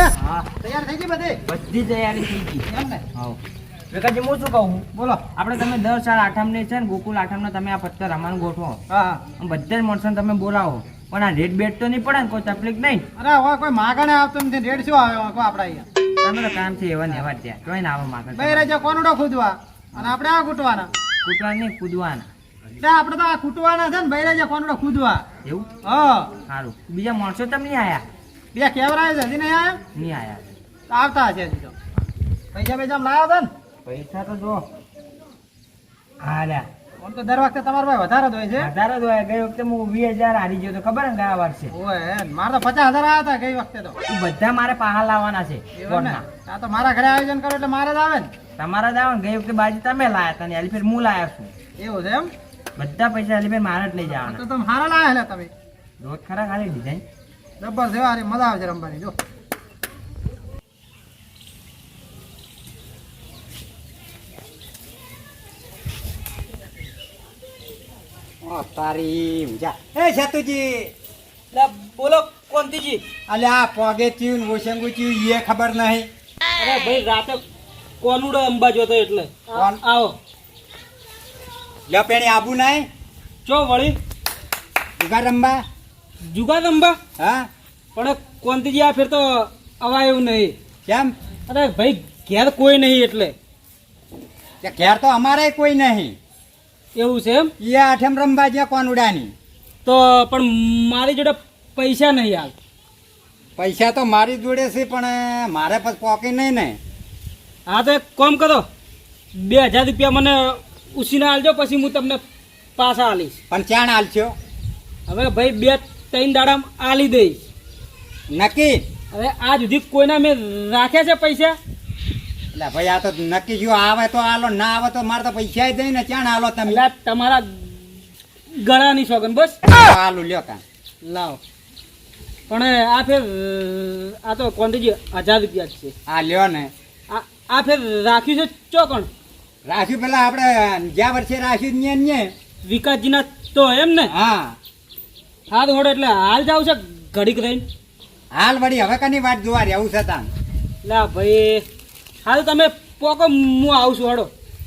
હા. તૈયાર થઈ ગઈ બધી? બધી તૈયારી થઈ ગઈ. એમ ને? હા. વિકાસજી હું શું કહું? બોલો. આપણે તમે દર સાલ આઠમને છે ને ગોકુલ આઠમને તમે આ પત્તર રમવાનું ગોઠવો. હા. બધા જ માણસોને તમે બોલાવો. પણ આ રેડ બેટ તો નહીં પડે ને કોઈ તકલીફ નહીં. અરે હવે કોઈ માગણે આવતો નથી. રેડ શું આવ્યો કહો આપડા અહીંયા. તમે તો કામ છે એવા ને એવા ત્યાં કોઈ ના આવે માગણ બે રજા કોનુડો ખુદવા અને આપણે આ કૂટવાના? કૂટવા નહીં કૂદવાના. એટલે આપણે તો આ કૂટવાના છે ને બે રજા કોનુડો ખુદવા એવું? હા. સારું. બીજા માણસો તમે નહીં આયા? બીજા કેવરા છે? હજી નહીં આવ્યા નહીં આવ્યા તો આવતા હશે હજી તો. પૈસા પૈસા લાવ્યા હતા ને? પૈસા તો જો. હા લ્યા. આમ તો દર વખતે તમારો ભાઈ વધારે જ હોય છે. વધારે જ હોય. ગઈ વખતે હું વીસ હજાર હારી ગયો તો ખબર ને ગયા વર્ષે? ઓય મારે તો પચાસ હજાર આવ્યા હતા ગઈ વખતે તો. બધા મારે પાહા લાવવાના છે. આ તો મારા ઘરે આયોજન કરો એટલે મારે જ આવે ને. તમારા જ આવે ને? ગઈ વખતે બાજી તમે લાયા હતા ને? એલિફેર હું લાયા છું. એવું છે એમ? બધા પૈસા એલિફેર મારે જ લઈ તો જવાના. તમે હારા લાયા તમે. રોજ ખરા ખાલી ડિઝાઇન. જબ્બર છે અરે મજા આવે છે રમવાની જો. તારી મજા એ છતુજી બોલો કોંતીજી અલ્યા આ પોગે ચ્યું ને ઓશંગુ ચ્યું એ ખબર નહીં. અરે ભાઈ રાતે કોનુડો અંબા જોતો એટલે. કોણ? આવો. પેણી આબુ નહીં ચો વળી. જુગાર રંબા જુગાર અંબા હા. પણ કોંતીજી આ ફેર તો એવું નહીં. કેમ? અરે ભાઈ ઘેર કોઈ નહીં એટલે. કે ઘેર તો અમારે કોઈ નહીં. એવું છે એમ? એ આઠમ રમવા જ્યાં કોણ ઉડાની? તો પણ મારી જોડે પૈસા નહીં હાલ. પૈસા તો મારી જોડે છે પણ મારે પછી પોકી નહીં ને. હા તો એક કોમ કરો. બે હજાર રૂપિયા મને ઉછીને આલજો પછી હું તમને પાછા આલીશ. પણ ચાણ આલશો? હવે ભાઈ બે ત્રણ દાડામાં આલી દઈશ. નક્કી? અરે આ સુધી કોઈના મેં રાખ્યા છે પૈસા? એટલે ભાઈ આ તો નક્કી જો આવે તો આલો ના આવે તો મારે તો પૈસા જ નહીં ને ક્યાં આલો તમે? તમારા ગળાની સોગન બસ? આલુ લ્યો કા. લાવ. પણ આ ફેર આ તો કોંતીજી હજાર રૂપિયા છે. આ લ્યો ને. આ આ ફેર રાખ્યું છે ચોકણ રાખ્યું પેલા આપણે જ્યાં વર્ષે રાખ્યું ને ને વિકાસજીના તો એમ ને? હા. હા તો હોડે એટલે હાલ જાવ છે ઘડીક રહીને. હાલ વળી હવે કની વાત જોવા રહેવું છે તાન? લા ભાઈ હાલ તમે પોકો હું આવું છું હડો.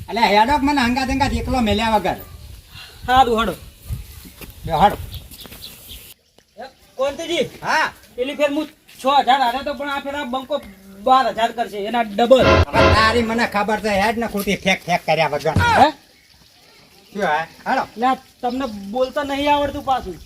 એટલે હેડો મને હંગા દંગા એકલો મેલ્યા વગર? સારું હડો. હડો. કોંતીજી હા? પેલી ફેર હું છ હજાર હારે તો પણ આ ફેર આ બંકો બાર હજાર કરશે એના ડબલ તારી મને ખબર છે હેડ ને ખોટી ફેક ફેક કર્યા વગર. હે? તમને બોલતા નહીં આવડતું પાછું.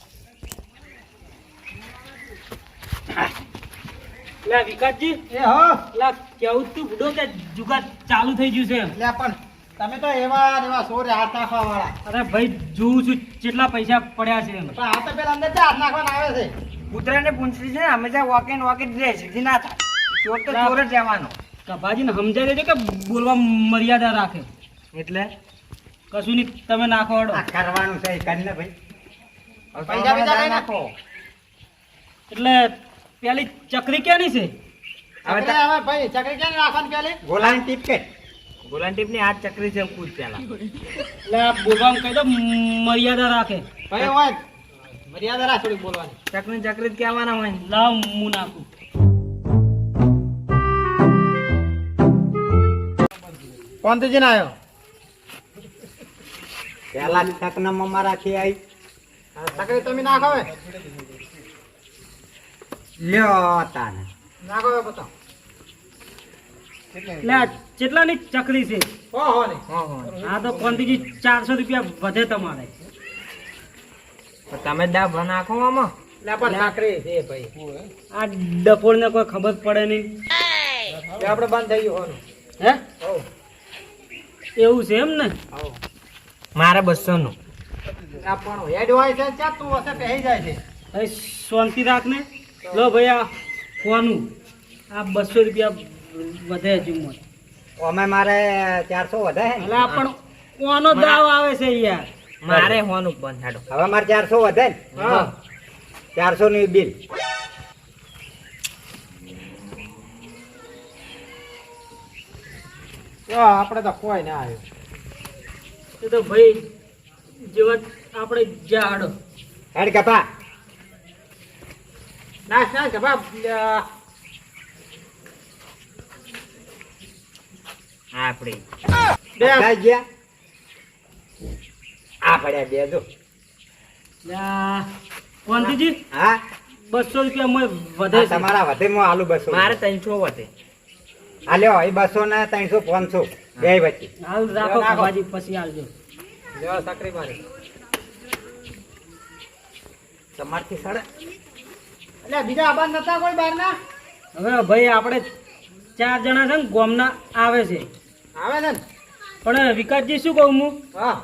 આ વિકાસજી. એ હો. લે કેવું તું બુડો કે જુગાર ચાલુ થઈ ગયું છે? લે પણ તમે તો એવા એવા સોરે હાથ નાખવા વાળા અરે ભાઈ જોઉં છું કેટલા પૈસા પડ્યા છે પણ આ તો પેલા અંદર હાથ નાખવાના આવે છે. કૂતરાને પૂંછડી છે ને હંમેશા વોક એન્ડ વોક રહે સીધી ના થાય. ચોર તો ચોર જ રહેવાનો. કભાજીને સમજાઈ દેજો કે બોલવા મર્યાદા રાખે. એટલે? કશું નહીં તમે નાખો અડો કરવાનું છે કરીને ભાઈ. પૈસા પૈસા નાખો. એટલે પેલી ચકરી ક્યાંની છે? હવે ચકરી હવે ભાઈ ચકરી ક્યાં નાખવાની પેલી? ગોલાની ટીપ કે. ગોલાન ટીપની હાથ ચકરી છે કૂદ પેલા. એટલે આ બોલવામાં કહી દો મર્યાદા રાખે. ભાઈ હોય મર્યાદા રાખ થોડી બોલવાની. ચકરી ચકરી કહેવાના હોય લાવ હું નાખું. કોંતીજી ના આવ્યો પેલા તક ના મમ્મા રાખી આવી ચકરી તમે નાખો હવે. લ્યો તાને નાખો બતાવો. કેટલાની ચકરી છે? હો તો કોંતીજી ચારસો રૂપિયા વધે તમારે. તમે દા નાખો આમાં. કોઈ ખબર પડે નહીં. આપડે બંધ થઈ ગયું હે? એવું છે એમ ને મારે બસો નું આ રાખ હેડ છે છે લો ભાઈ આ ફોનું આ બસો રૂપિયા વધે જુમ્મત અમે મારે ચારસો વધે છે એટલે પણ કોનો દાવ આવે છે યાર. મારે હોનું બંધ હાડો. હવે મારે ચારસો વધે ને. હા. ચારસો ની બિલ આપણે તો કોઈ ના આવ્યું. એ તો ભાઈ જેવા આપણે જાડો હાડો. હેડ કપા. નાખ નાખ બાપ આપણે બે. બે જો. કોંતીજી હા? બસો રૂપિયા મોય વધે તમારા વધે મો આલુ બસો મારે ત્રણસો વધે. આલ્યો એ બસો ને ત્રણસો પાંચસો. બે વચ્ચે. હાલ રાખો ભાજી પછી આલજો. લેવા સાકરી મારી. તમારથી સાડા. એટલે બીજા આબાદ નતા કોઈ બહાર હવે ભાઈ આપણે ચાર જણા છે ને ગોમના આવે છે. આવે ને? પણ વિકાસજી શું કહું હું? હા.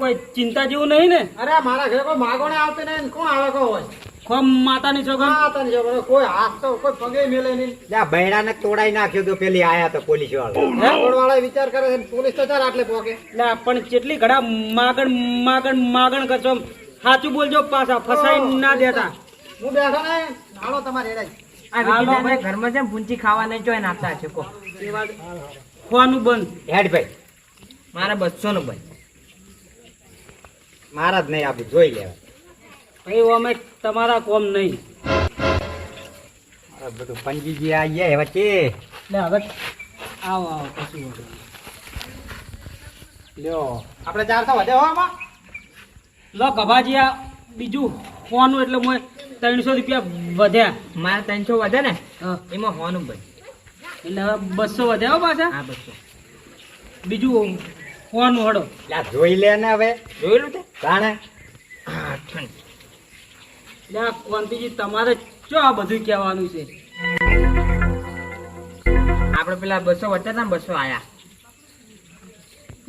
કોઈ ચિંતા જેવું નહીં ને? અરે મારા ઘરે કોઈ માગોને આવતી નહીં કોણ આવે કો હોય? ખોમ માતાની છોકરા. હા તને જો કોઈ હાથ તો કોઈ પગે મેલે નહીં. લ્યા બૈડા ને તોડાઈ નાખ્યો તો પેલી આયા તો પોલીસ વાળો વાળા વિચાર કરે છે પોલીસ તો ચાર આટલે પોકે. એટલે પણ કેટલી ઘડા માગણ માગણ માગણ કરશો સાચું બોલજો પાછા ફસાઈ ના દેતા. હું બેઠો ને હાલો તમારે હેડાઈ ઘરમાં છે ને પૂંચી ખાવા નહીં જોઈ નાખતા છે કો. ખોવાનું બંધ. હેડ ભાઈ. મારે બસો નું બંધ મારા જ નહીં આપું જોઈ લેવા ભાઈ અમે તમારા કોમ નહીં. બધું પંજીજી આ ગયા વચ્ચે હવે આવો આવો કશું લ્યો આપણે ચારસો વધે હો આમાં. લો ગભાજી આ બીજું ફોન એટલે મોય ત્રણસો રૂપિયા વધ્યા. મારે ત્રણસો વધે ને એમાં હોનું ભાઈ. એટલે હવે બસો વધ્યા હો પાછા? હા બસો. બીજું ફોન હડો. જોઈ લે ને હવે. જોયેલું તે આ કોંતીજી તમારે ચો આ બધું કહેવાનું છે? આપણે પેલા બસો વધ્યા ને બસો આયા.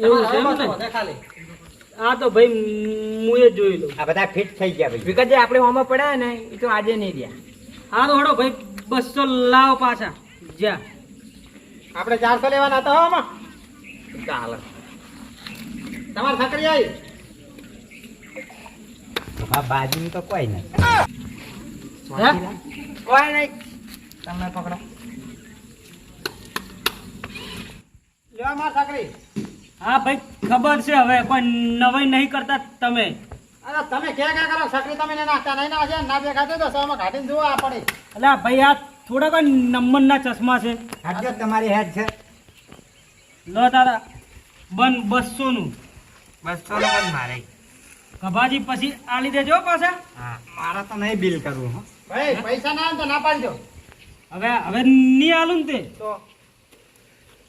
એવું છે ને? આ તો ભાઈ હું એ જોઈ લઉં. આ બધા ફિટ થઈ ગયા ભાઈ. વિકત જે આપણે હોમાં પડ્યા ને એ તો આજે નહીં રહ્યા. હા તો હડો ભાઈ બસો લાવો પાછા. જ્યાં આપણે ચારસો લેવાના હતા હોમાં ચાલો. તમારે છકરી આવી? આ બાજુ તો કોઈ નહીં? કોઈ નહીં. તમે પકડો. લેવા માર છકરી. હા ભાઈ ખબર છે હવે કોઈ નવાઈ નહીં કરતા તમે. અરે તમે ક્યાં ક્યાં કરો? છકરી તમે નાખતા નહીં ના છે ના દેખાતો તો સૌમાં કાઢીને જુઓ આ એટલે ભાઈ આ થોડાક નંબરના ચશ્મા છે. તમારી હેડ છે. લો તારા બન બસો નું બસો નો જ મારે. ગભાજી પછી આલી દેજો પાછા. હા મારે તો નહીં બિલ કરવું ભાઈ પૈસા ના આવે તો ના પાડજો હવે હવે નહીં આલું ને તે. તો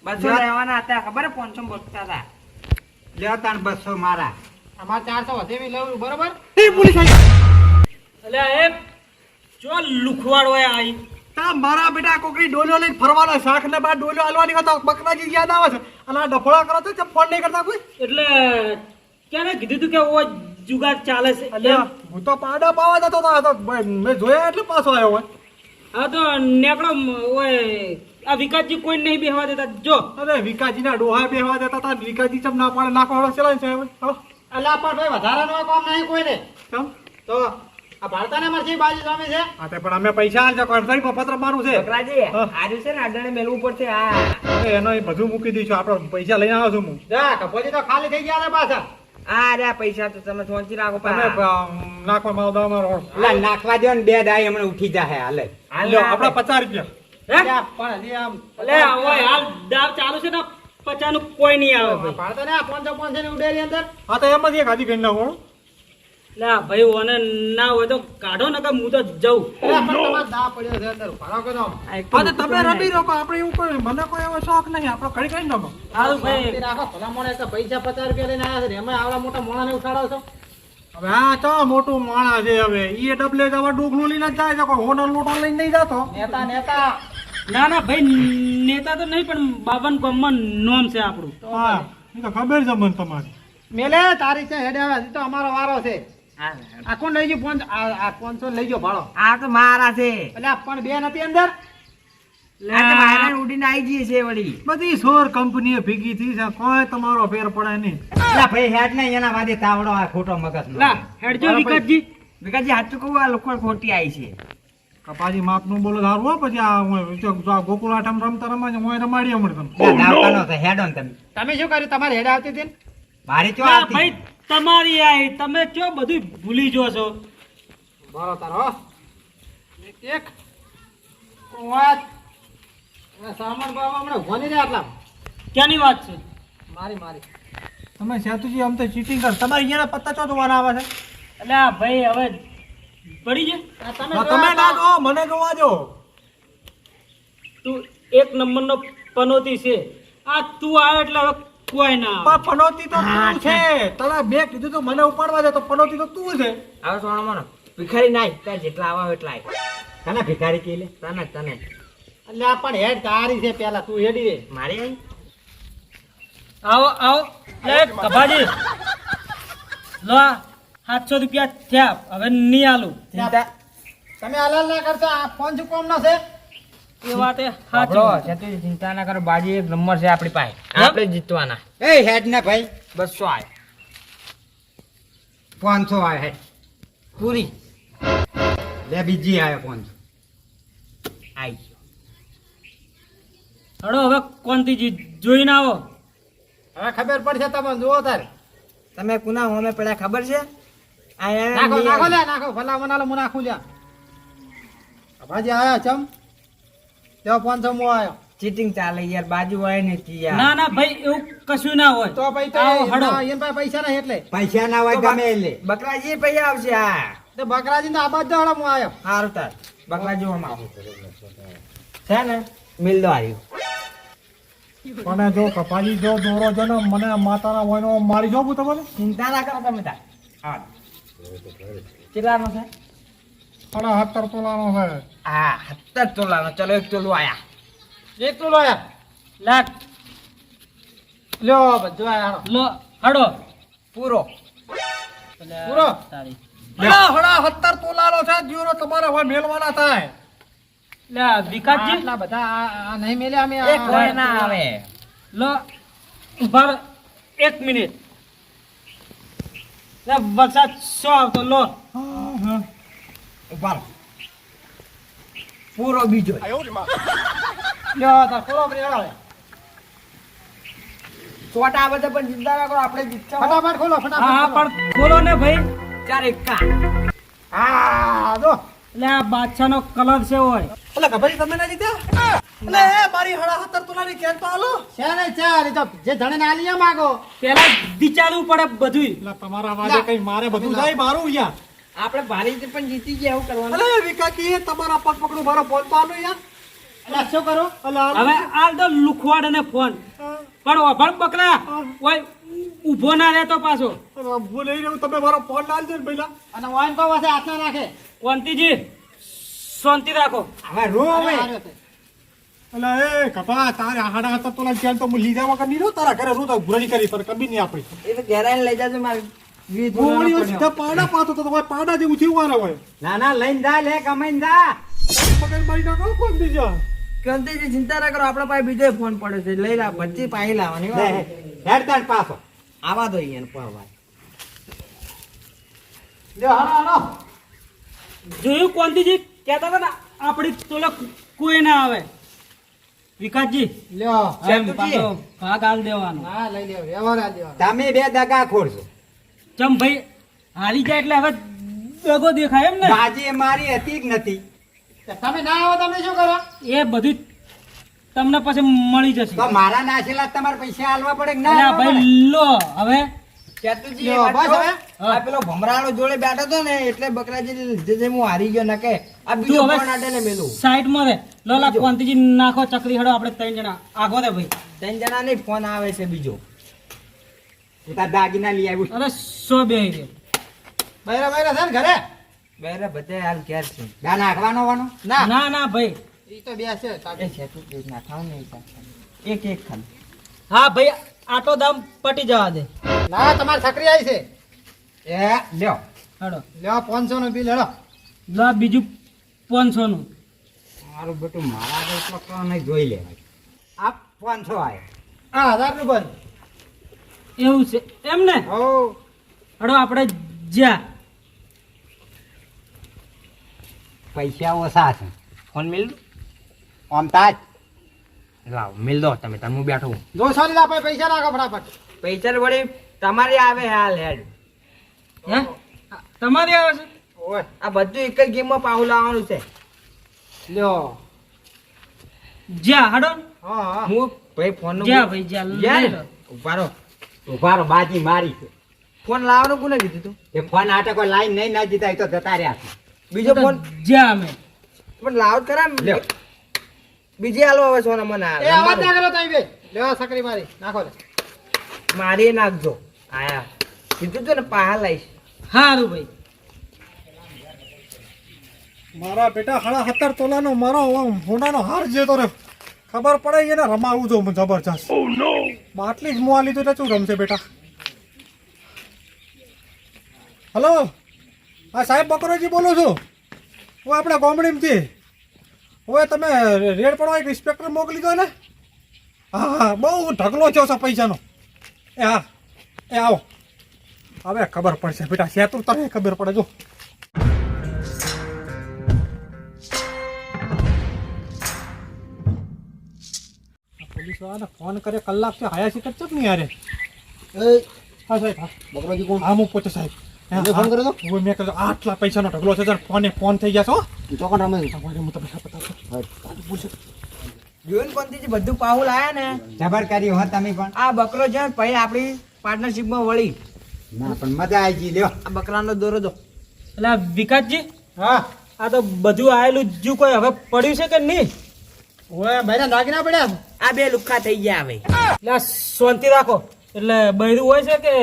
બસો રહેવાના હતા ખબર? પાંચસો બોલતા હતા. લ્યો તાણ બસો મારા. અમારે ચારસો વધેવી લેવું બરોબર? એટલે એ જો લુખવાડ હોય આઈ તા મારા બેટા કોકરી ડોલ્યો લઈને ફરવાનો શાખ ને બાદ ડોલ્યો હાલવાની હતા બકરાજી યાદ આવે છે. અને આ ડફોડા કરો તો ફોન નહીં કરતા કોઈ? એટલે ક્યારે કીધું તું કે ઓ જુગાર ચાલે છે? અલ્યા હું તો પાડા પાવા જતો હતો તો મેં જોયા એટલે પાછો આવ્યો હોય. હા તો નેકડો ઓય આ વિકાસજી કોઈ નહીં બેહવા દેતા. જો. અરે વિકાજીના ડોહા બેહવા દેતા હતા વિકાસજી ચમ ના પાડે નાખો હળો ચલાય છે હવે. પણ ભાઈ વધારાનો કામ નહીં કોઈને. ચમ. તો આ ભારતાને મારથી બાજુ સ્વામી છે. હા તે પણ અમે પૈસા આલજો કોન્ફરી પર પત્ર મારું છે. છોકરાજી હા. છે ને અડાણે મેલવું પડશે આ એનો બધું મૂકી દઈશું. આપણે પૈસા લઈને આવો છું હું. જા કપોજી તો ખાલી થઈ ગયા છે પાછા. આ રે પૈસા તો તમે સોચી રાખો નાખવા મારો દવા મારો નાખવા દો ને બે દાય હમણાં ઉઠી જાય હાલે. આપડા પચાસ રૂપિયા. પણ હજી આમ. એટલે હાલ દાવ ચાલુ છે ને પચાનું કોઈ નહીં આવે ભાઈ. ભારતો ને પાંચસો પાંચસો ની ઉડેરી અંદર. હા તો એમ એક હાથી કરી નાખો એટલે ભાઈ ઓને ના હોય તો કાઢો ને કે હું તો જઉં. અરે પણ તમારે દા પડ્યો છે અંદર. ભાડો કરો હા તો તમે રમી રોકો આપણે એવું કોઈ મને કોઈ એવો શોખ નહીં આપણે ખડી કરી નાખો શાંતિ ભાઈ. રાખો ભલા મોણે તો પૈસા પચાસ રૂપિયા લઈને આવ્યા છે એમાં આવડા મોટા મોણા ને ઉઠાડો છો? હવે હા ચા મોટું માણસ છે હવે. એ ડબલે જવા હવે લઈને જાય છે કોઈ હોનર લોટો લઈને નહીં જતો. નેતા નેતા. ના ના ભાઈ નેતા તો નહીં પણ બાબન ગામમાં નોમ છે આપણું. હા એ તો ખબર છે મને તમારી. મેલે તારી છે હેડે આવે હજી તો અમારો વારો છે. આ કોણ લઈ ગયો આ આ પાંચસો લઈ ગયો ભાડો. આ તો મારા છે. એટલે પણ બે નથી અંદર? આ ઉડીને આવી જઈએ છે વળી. બધી સોર કંપનીઓ ભેગી થઈ છે કોઈ તમારો ફેર પડે નહીં. ભાઈ હેડ ને એના વાદે તાવડો આ ખોટો મગજ વિકાસજી. સાચું કહું આ લોકો ખોટી આવી છે. કપાજી માપનું બોલો સારું હો પછી આ હું ગોકુળ આઠમ રમતા રમવા હું રમાડી હમણાં તમે. દાવકાનો છે હેડો ને તમે. તમે શું કર્યું? તમારી હેડ આવતી હતી મારી ચો આવતી ભાઈ તમારી આઈ તમે ચો બધું ભૂલી જો છો? બરો તારો હો. એક એક. વાત આ સામાન બાબા હમણાં ઘોની નહીં આટલા. ક્યાંની વાત છે? મારી મારી. તમે સેતુજી આમ તો ચીટિંગ કર. તમારે અહીંયા પત્તા ચો ધોવાના આવે છે? એટલે આ ભાઈ હવે પડી છે? તમે ના જો મને જોવા જો. તું એક નંબરનો પનોતી છે. આ તું આવે એટલે હવે કોઈ ના પણ પનોતી તો તું છે. તને બે કીધું તો મને ઉપાડવા દે તો પનોતી તો તું છે. આવો સોનો મોનો ભિખારી નાય ત્યાં જેટલા આવા એટલા તને ભિખારી કે લે? તને તને. એટલે આ પણ હેડ તારી છે પેલા તું હેડી રે. મારી આવી? આવો આવો. લે કભાજી. લો આ. સાતસો રૂપિયા થયા. હવે નહીં આલું. તમે હલાલ ના કરશો. આ ફોન શું કોમ નો છે? એ વાત સાચી ચિંતા ના કરો. બાજી એક નંબર છે આપણી પાસે. આપણે જીતવાના. એ હેડ ને ભાઈ. બસો આય. પાંચસો આવે હેડ. પૂરી. લે બીજી આવે પાંચસો આઈ હડો હવે કોનથી જોઈને આવો. હવે ખબર પડશે તમને. જુઓ તારે. તમે કુના હોમે પડ્યા ખબર છે? નાખો નાખો લે નાખો. ભલા મનાલો હું નાખું લ્યા. ભાજી આયા ચમ? તેઓ પાંચસો મો આયો. ચીટિંગ ચાલે યાર બાજુ હોય ને યાર. ના ના ભાઈ એવું કશું ના હોય. તો પછી તો હડો. એન પાસે પૈસા નહીં એટલે. પૈસા ના હોય ગમે એ બકરાજી પૈસા આવશે હા. તો બકરાજી ને આબાદ દોડો હું આયો. સારું તાર. બકરાજી હોમ આવું. છે ને? મિલ આવ્યું પણ જો કપાજી જો દોરો છે ને મને માતાના વયનો મારી જો હું તમને? ચિંતા ના કરો તમે તાર. હા. કેટલાનો છે સાડા સત્તર તોલાનો છે હા સત્તર તોલાનો ચલો એક તોલું આયા એક તો આયા લાખ લ્યો બધું આયા લો હડો પૂરો પૂરો? તારી હડા હડા સત્તર તોલાનો છે જીવનો તમારે હવે મેળવાના થાય લે વિકાસજી આટલા બધા આ- આ નહીં મેલ્યા અમે એક ના આવે લો ઊભા એક મિનિટ લે વરસાદ સો આવતો લો. ઊભા પૂરો બીજો. લ્યો તાર ખોલો પડી હેડો. છોટા બધા પણ ચિંતા ના કરો આપણે ફટાફટ ખોલો હા હા પણ ખોલો ને ભાઈ. ચાર એકા હા જો. એટલે આ બાદશાહનો કલર છે હોય એટલે ખબર તમે ના જીત્યા? એટલે એ મારી હળા હતર તુલાની કેન તો આલો શેને ચાલ તો જે ધણે ના લીયા માગો. પેલા વિચારવું પડે બધું એટલે તમારા વાજે કઈ મારે બધું જાય મારું અહીંયા. આપણે ભારી રીતે પણ જીતી ગયા એવું કરવાનું. અલે વિકાકી તમારા પગ પકડું મારો ફોન તો આલો યાર એટલે શું કરો? અલે હવે આલ તો લુખવાડ ને ફોન પણ ઓભણ બકરા ઓય ઊભો ના રહેતો પાછો. અલે હું લઈ રહ્યો તમે મારો ફોન લાલ દે ને પહેલા. અને વાઈન કો પાસે હાથ ના રાખે. કોંતીજી શાંતિ રાખો. હવે રો હવે હાર્યો એ કપા તારે હાડા હતા તોલા ચેન તો હું લીધા વગર નહીં તારા ઘરે શું તો ભૂરી કરી તને કબી નહીં આપણી એ તો ઘેરાઈને લઈ જાજો મારે. સીધા પાડા પાતો તો પાડા જેવું થયું વાળા હોય. ના ના લઈને જા લે કમાઈને જા. મગજ મારી નાખો ફોન બીજા કંતીજી ચિંતા ના કરો આપણા પાસે બીજો ફોન પડ્યો છે. લઈ લા બચ્ચી પાઈ લાવવાની હેડ તાર પાછો. આવા દો અહીંયા પર વાત હાલો હાલો. જોયું કોંતીજી કહેતા હતા ને આપણી તોલે કોઈ ના આવે. વિકાસજી. લ્યો. ભાગ આલ દેવાનો. હા લઈ લ્યો વ્યવહાર આ લ્યો તમે બે દગા ખોરશો ચમ ભાઈ હારી જાય એટલે હવે દગો દેખાય એમ ને બાજી મારી હતી કે નથી? તમે ના આવો તમે શું કરો? એ બધું તમને પછી મળી જશે. તો મારા નાખેલા તમારે પૈસા આલવા પડે ના? ભાઈ લો હવે હવે. આ પેલો ભમરાળો જોડે બેઠો તો ને એટલે બકરાજી લીધે છે હું હારી ગયો નકે આ બીજો કોણ આટે ને મેલું. સાઈડમાં રે લોલા કોંતીજી નાખો ચકરી હડો આપણે ત્રણ જણા. આગો રે ભાઈ. ત્રણ જણા ને ફોન આવે છે બીજો. તાર દાગીના લઈ આવ્યું અરે સો બે રે. બૈરા બૈરા છે ને ઘરે? બેરે બધે હાલ ઘેર છે. ના નાખવાનો વાનો ના. ના ના ભાઈ. ઈ તો બે છે એ શેતુજી નાખાવ ને એક એક ખાલી. હા ભાઈ આટો દામ પટી જવા દે. ના તમારી છકરી આવી છે. એ લ્યો. હડો. લ્યો પાંચસો નું બિલ હેડો. લો બીજું પાંચસો નું મારું બેટું મારા તો કોને જોઈ લેવાય આ પાંચસો આવ્યો આ હજારનું બંધ. એવું છે. એમ ને? હો. હડો આપણે જ્યાં. પૈસા ઓછા છે. ફોન મિલ આમ તાજ. લાવ મિલ દો તમે તમે હું. બેઠો જો સોરી લા પૈસા નાખો ફટાફટ. પૈસા વડે તમારી આવે હાલ હેડ. હે? તમારી આવે છે? ઓય આ બધું એક જ ગેમમાં પાહુ લાવવાનું છે. લ્યો. જ્યાં હાડો? હા હા. હું ભાઈ ફોન જ્યાં ભાઈ જ્યાં લઈ લો. ઉભારો બાજી મારી ફોન લાવવાનું કોને કીધું તું? એ ફોન આટે કોઈ લાઈન નહીં ના દીધા એ તો જતા રહ્યા. બીજો ફોન? જ્યાં અમે. પણ લાવ કરા લ્યો. બીજી હાલો હવે સોના મને એ અવાજ ના કરો તમે બે. લેવા સકરી મારી. નાખો મારી નાખજો. આયા. કીધું તું ને પાહા લઈશ. હારું ભાઈ. મારા બેટા સાડા સત્તર તોલાનો મારો હોનાનો હાર જેતો રે ખબર પડે એને રમાવું જો જબરજસ્ત. માટલી જ મોઆ લીધું એટલે શું રમશે બેટા? હલો હા સાહેબ બકરોજી બોલું છું. હું આપણા ગામડીમાંથી. હવે તમે રેડ પડવા એક ઇન્સ્પેક્ટર મોકલી દો ને. હા હા બહુ ઢગલો થયો છે પૈસાનો. એ હા એ આવો. હવે ખબર પડશે બેટા સેતુ તને ખબર પડે જો. પોલીસ વાળાને ફોન કરે કલાક છે હાયા શીખર છે નહીં યારે હા સાહેબ હા. બકરાજી કોણ? હા હું પોતે સાહેબ. ફોન કર્યો મેં કર્યો આટલા પૈસાનો ઢગલો છે ફોને ફોન થઈ ગયા છો તમારે હું તમને બતાવું જોયું ને બધું પાહુલ આયા ને. જબર કર્યું હો તમે પણ. આ બકરો છે ભાઈ આપણી પાર્ટનરશિપમાં વળી. ના પણ મજા આવી ગઈ લ્યો. આ બકરાનો દોરો દો. એટલે વિકાસજી હા. આ તો બધું આયેલું જ કોઈ હવે પડ્યું છે કે નહીં? ઓય ભાઈને દાગીના પડ્યા. આ બે લુખ્ખા થઈ ગયા હવે. એટલે શાંતિ રાખો. એટલે બૈરું હોય છે કે?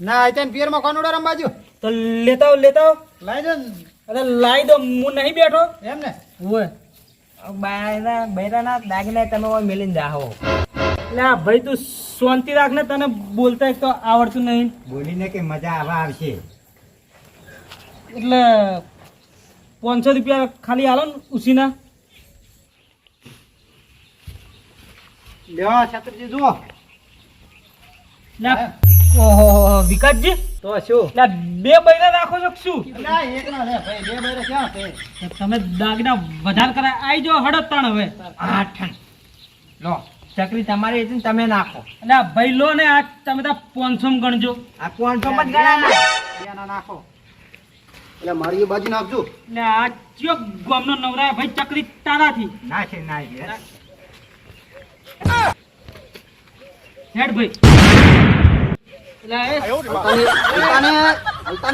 ના આઈતેન પિયરમાં કોનુડા રમવાજો? તો લેતા આવો લેતા આવો. લાઈ દે. અરે લાવી દો હું નહીં બેઠો. એમ ને? હોય બાયના બૈરાના દાગીના તમે મેલીને જાહો. એટલે ભાઈ તું શાંતિ રાખ ને તને બોલતા તો આવડતું નહીં. બોલીને કે મજા આવા આવશે. એટલે પાંચસો રૂપિયા ખાલી આલો ને ઉસીના. લ્યો છત્રજી જુઓ. એટલે આ- ઓહો વિકાસજી. તો શું? એટલે બે બૈરા રાખો છો શું? ના એકલા લે ભાઈ બે બેરે ક્યાં છે? તો તમે દાગના વધાર કરાય. આવી જાઓ હડત ત્રણ હવે. આઠ લો ચકરી તમારી હતી તમે નાખો. એટલે ભાઈ લો ને આ તમે તો પાંચસો ગણજો. આ પાંચસો માં જ ગણાય નાખો. એટલે મારી એ બાજુ નાખજો. એટલે આ ચિયો ગામનો નવરા ભાઈ ચકરી તારાથી. ના છે ના છે હેડ ભાઈ.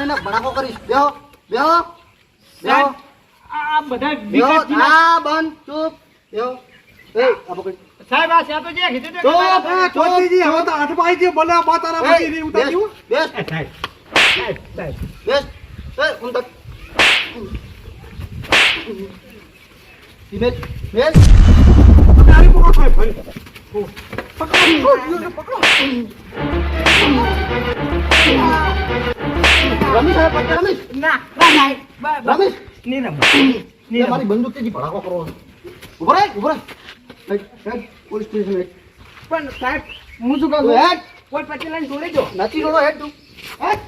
ને બડાકો કરીશ. બેહો બેહો બેહો. આ આ બધા આ બંધ ચૂપ બેહો. આ સાહેબ આ કીધું હવે તો આઠ પાઈ છે ભલે બાતારા એ, બધી નહીં ઉતારી હું. બેસ સાહેબ બેસ એ આરી પકડો ભાઈ. મારી બંદૂકથી ભડાકો કરો ઊભો ઊભો પોલીસ સ્ટેશન પણ સાહેબ હું શું કહું હેડ કોઈ પછી લઈને જોડી જો નથી જોડો હેડ તું હેડ